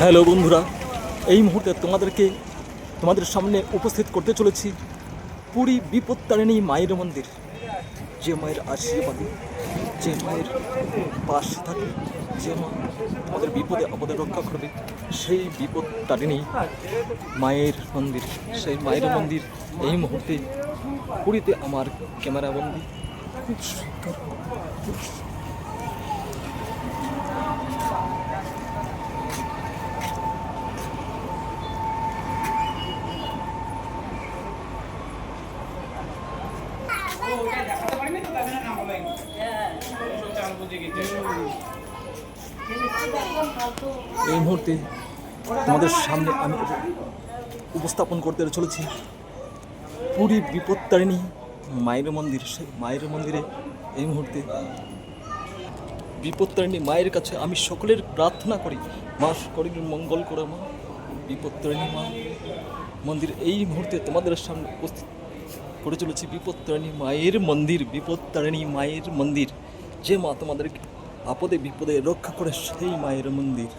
Hello বন্ধুরা, এই মুহূর্তে তোমাদেরকে তোমাদের সামনে উপস্থিত করতে চলেছি পুরী বিপত্তারিণী মায়ের মন্দির। যে মায়ের আশীর্বাদে, যে মায়ের পাশে থাকে, যে মা আমাদের বিপদে, আপদে রক্ষা করবে, সেই বিপত্তারিণী মায়ের মন্দির, সেই মায়ের মন্দির এই মুহূর্তে পুরীতে আমার ক্যামেরা বন্দি খুব সুন্দর, খুব এই মুহূর্তে তোমাদের সামনে আমি উপস্থাপন করতে চলেছি পুরী বিপত্তারিণী মায়ের মন্দির। সেই মায়ের মন্দিরে এই মুহূর্তে বিপত্তারিণী মায়ের কাছে আমি সকলের প্রার্থনা করি। মা সকলের মঙ্গল করে মা, বিপত্তারিণী মা। মন্দির এই মুহূর্তে তোমাদের সামনে উপস্থিত করে চলেছি বিপত্তারিণী মায়ের মন্দির, বিপত্তারিণী মায়ের মন্দির। যে মা তোমাদের আপদে বিপদে রক্ষা করে, সেই মায়ের মন্দির।